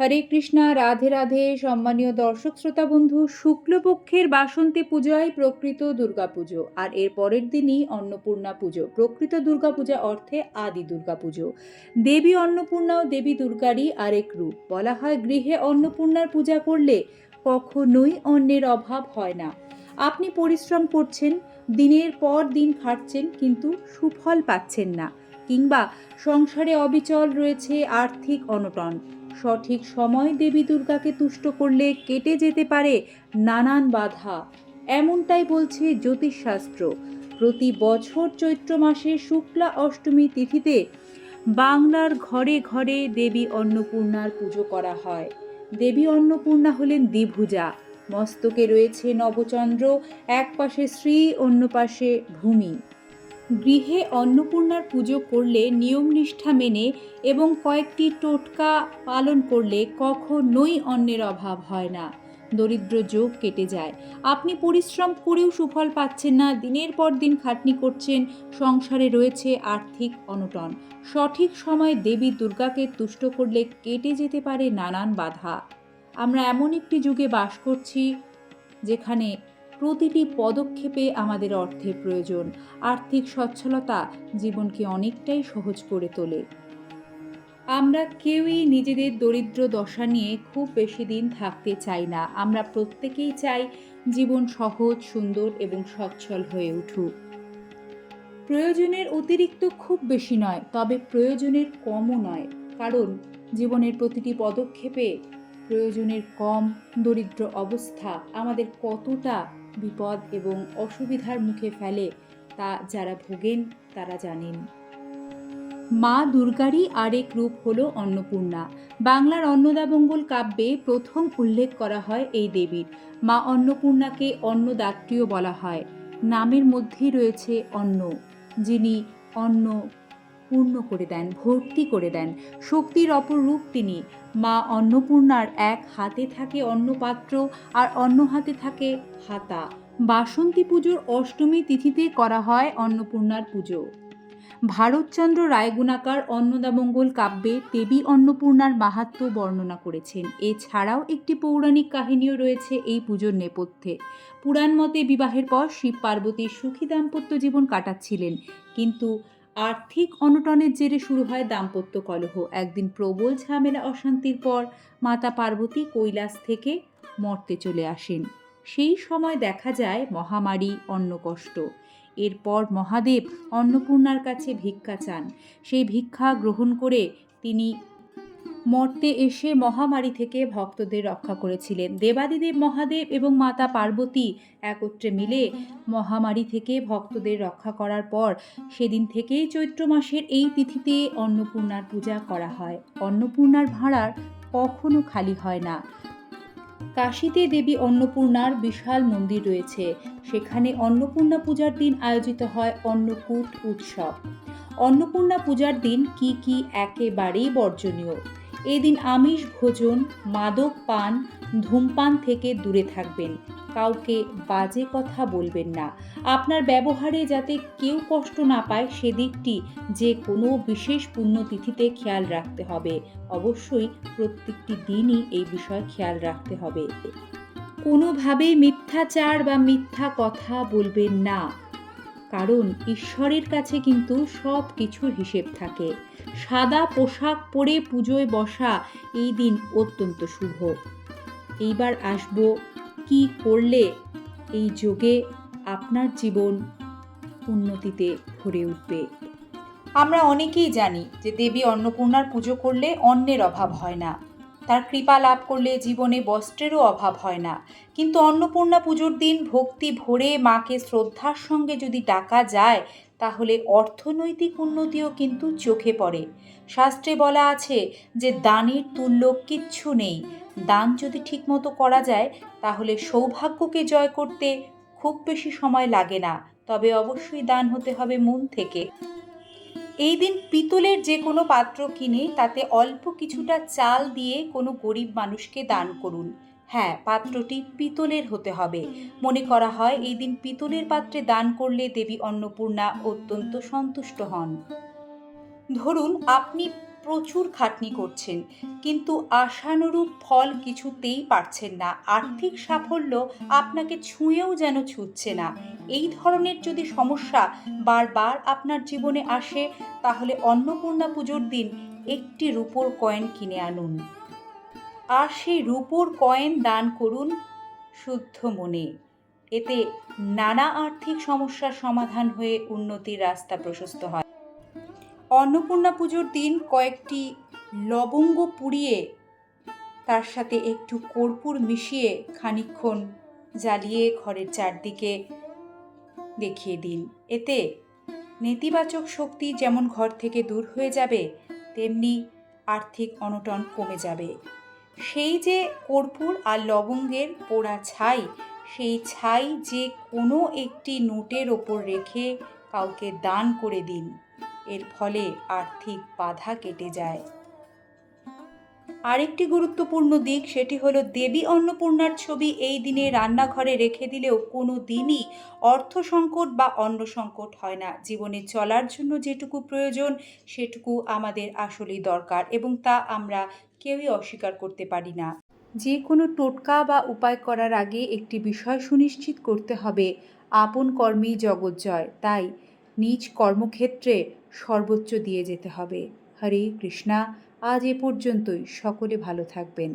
হরে কৃষ্ণা, রাধে রাধে। সম্মানীয় দর্শক, শ্রোতা বন্ধু, শুক্লপক্ষের বাসন্তী পূজায় প্রকৃত দুর্গাপুজো আর এর পরের দিনই অন্নপূর্ণা পুজো। প্রকৃত দুর্গাপূজা অর্থে আদি দুর্গাপুজো দেবী অন্নপূর্ণা ও দেবী দুর্গারই আরেক রূপ। বলা হয় গৃহে অন্নপূর্ণার পূজা করলে কখনোই অন্নের অভাব হয় না। আপনি পরিশ্রম করছেন, দিনের পর দিন খাটছেন কিন্তু সুফল পাচ্ছেন না কিংবা সংসারে অবিচল রয়েছে আর্থিক অনটন। সঠিক সময় দেবী দুর্গাকে তুষ্ট করলে কেটে যেতে পারে নানান বাধা। এমনটাই বলছে জ্যোতিষশাস্ত্র। প্রতি বছর চৈত্র মাসে শুক্লা অষ্টমী তিথিতে বাংলার ঘরে ঘরে দেবী অন্নপূর্ণার পুজো করা হয়। দেবী অন্নপূর্ণা হলেন দ্বিভুজা। মস্তকে রয়েছে নবচন্দ্র এক পাশে শ্রী অন্য পাশে ভূমি। গৃহে অন্নপূর্ণার পুজো করলে নিয়ম নিষ্ঠা মেনে এবং কয়েকটি টোটকা পালন করলে কখনোই অন্নের অভাব হয় না। দরিদ্র যোগ কেটে যায়। আপনি পরিশ্রম করেও সুফল পাচ্ছেন না। দিনের পর দিন খাটনি করছেন। সংসারে রয়েছে আর্থিক অনটন। সঠিক সময় দেবী দুর্গাকে তুষ্ট করলে কেটে যেতে পারে নানান বাধা। আমরা এমন একটি যুগে বাস করছি যেখানে প্রতিটি পদক্ষেপে আমাদের অর্থের প্রয়োজন। আর্থিক সচ্ছলতা জীবনকে অনেকটাই সহজ করে তোলে। আমরা কেউই নিজেদের দরিদ্র দশা নিয়ে খুব বেশি দিন থাকতে চাই না। আমরা প্রত্যেকেই চাই জীবন সহজ, সুন্দর এবং সচ্ছল হয়ে উঠুক। প্রয়োজনের অতিরিক্ত খুব বেশি নয়, তবে প্রয়োজনের কমও নয়। কারণ জীবনের প্রতিটি পদক্ষেপে প্রয়োজনের কম দরিদ্র অবস্থা আমাদের কতটা বিপদ এবং অসুবিধার মুখে ফেলে তা যারা ভোগেন, তারা জানেন। মা দুর্গারই আরেক রূপ হল অন্নপূর্ণা। বাংলার অন্নদামঙ্গল কাব্যে প্রথম উল্লেখ করা হয় এই দেবীর। মা অন্নপূর্ণাকে অন্নদাত্রীও বলা হয়। নামের মধ্যেই রয়েছে অন্ন। যিনি অন্ন পূর্ণ করে দেন, ভর্তি করে দেন। শক্তির অপর রূপ তিনি। মা অন্নপূর্ণার এক হাতে থাকে অন্নপাত্র আর অন্য হাতে থাকে হাতা। বাসন্তী পুজোর অষ্টমী তিথিতে করা হয় অন্নপূর্ণার পুজো। ভারতচন্দ্র রায়গুণাকার অন্নদামঙ্গল কাব্যে দেবী অন্নপূর্ণার মাহাত্ম্য বর্ণনা করেছেন। এছাড়াও একটি পৌরাণিক কাহিনীও রয়েছে এই পুজোর নেপথ্যে। পুরাণ মতে বিবাহের পর শিব পার্বতী সুখী দাম্পত্য জীবন কাটাচ্ছিলেন। কিন্তু আর্থিক অনটনের জেরে শুরু হয় দাম্পত্য কলহ। একদিন প্রবল ঝামেলা অশান্তির পর মাতা পার্বতী কৈলাস থেকে মর্তে চলে আসেন। সেই সময় দেখা যায় মহামারী অন্ন কষ্ট এরপর মহাদেব অন্নপূর্ণার কাছে ভিক্ষা চান। সেই ভিক্ষা গ্রহণ করে তিনি মর্তে এসে মহামারী থেকে ভক্তদের রক্ষা করেছিলেন। দেবাদিদেব মহাদেব এবং মাতা পার্বতী একত্রে মিলে মহামারী থেকে ভক্তদের রক্ষা করার পর সেদিন থেকেই চৈত্র মাসের এই তিথিতে অন্নপূর্ণার পূজা করা হয়। অন্নপূর্ণার ভাঁড়ার কখনো খালি হয় না। কাশীতে দেবী অন্নপূর্ণার বিশাল মন্দির রয়েছে। সেখানে অন্নপূর্ণা পূজার দিন আয়োজিত হয় অন্নকূট উৎসব। অন্নপূর্ণা পূজার দিন কি কি একেবারেই বর্জনীয়? এদিন আমিষ ভোজন, মাদক পান, ধূমপান থেকে দূরে থাকবেন। কাউকে বাজে কথা বলবেন না। আপনার ব্যবহারে যাতে কেউ কষ্ট না পায় সেদিকটি যে কোনো বিশেষ পুণ্যতিথিতে খেয়াল রাখতে হবে। অবশ্যই প্রত্যেকটি দিনই এই বিষয়ে খেয়াল রাখতে হবে। কোনোভাবেই মিথ্যাচার বা মিথ্যা কথা বলবেন না। কারণ ঈশ্বরের কাছে কিন্তু সব কিছুর হিসেব থাকে। সাদা পোশাক পরে পুজোয় বসা এই দিন অত্যন্ত শুভ। এইবার আসব কি করলে এই যোগে আপনার জীবন উন্নতিতে ভরে উঠবে। আমরা অনেকেই জানি যে দেবী অন্নপূর্ণার পুজো করলে অন্নের অভাব হয় না। তার কৃপা লাভ করলে জীবনে বস্ত্রেরও অভাব হয় না। কিন্তু অন্নপূর্ণা পুজোর দিন ভক্তি ভরে মাকে শ্রদ্ধার সঙ্গে যদি ডাকা যায়, তাহলে অর্থনৈতিক উন্নতিও কিন্তু চোখে পড়ে। শাস্ত্রে বলা আছে যে, দানের তুল্য কিচ্ছু নেই। দান যদি ঠিকমতো করা যায়, তাহলে সৌভাগ্যকে জয় করতে খুব বেশি সময় লাগে না। তবে অবশ্যই দান হতে হবে মন থেকে। এই দিন পিতলের যে কোনো পাত্র কিনে তাতে অল্প কিছুটা চাল দিয়ে কোনো গরিব মানুষকে দান করুন। হ্যাঁ পাত্রটি পিতলের হতে হবে। মনে করা হয়, এই দিন পিতলের পাত্রে দান করলে দেবী অন্নপূর্ণা অত্যন্ত সন্তুষ্ট হন। ধরুন, আপনি প্রচুর খাটনি করছেন, কিন্তু আশানুরূপ ফল কিছুতেই পাচ্ছেন না। আর্থিক সাফল্য আপনাকে ছুঁয়েও যেন ছুঁচ্ছে না। এই ধরনের যদি সমস্যা বারবার আপনার জীবনে আসে, তাহলে অন্নপূর্ণা পুজোর দিন একটি রূপোর কয়েন কিনে আনুন। আর সেই রূপোর কয়েন দান করুন শুদ্ধ মনে। এতে নানা আর্থিক সমস্যার সমাধান হয়ে উন্নতির রাস্তা প্রশস্ত হয়। অন্নপূর্ণা পুজোর দিন কয়েকটি লবঙ্গ পুড়িয়ে তার সাথে একটু কর্পূর মিশিয়ে খানিকক্ষণ জ্বালিয়ে ঘরের চারদিকে দেখিয়ে দিন। এতে নেতিবাচক শক্তি যেমন ঘর থেকে দূর হয়ে যাবে, তেমনি আর্থিক অনটন কমে যাবে। সেই যে কর্পূর আর লবঙ্গের পোড়া ছাই, সেই ছাই যে কোনো একটি নোটের ওপর রেখে কাউকে দান করে দিন। এর ফলে আর্থিক বাধা কেটে যায়। আরেকটি গুরুত্বপূর্ণ দিক সেটি হলো দেবী অন্নপূর্ণার ছবি এই দিনে রান্নাঘরে রেখে দিলেও কোনো দিনই অর্থ সংকট বা অন্ন সংকট হয় না। জীবনে চলার জন্য যেটুকু প্রয়োজন, সেটুকু আমাদের আসলেই দরকার এবং তা আমরা কেউই অস্বীকার করতে পারি না। যে কোনো টোটকা বা উপায় করার আগে একটি বিষয় সুনিশ্চিত করতে হবে, আপন কর্মেই জগৎ জয়। তাই নিজ কর্মক্ষেত্রে সর্বোচ্চ দিয়ে যেতে হবে। হরে কৃষ্ণা আজ এ পর্যন্তই। সকলে ভালো থাকবেন।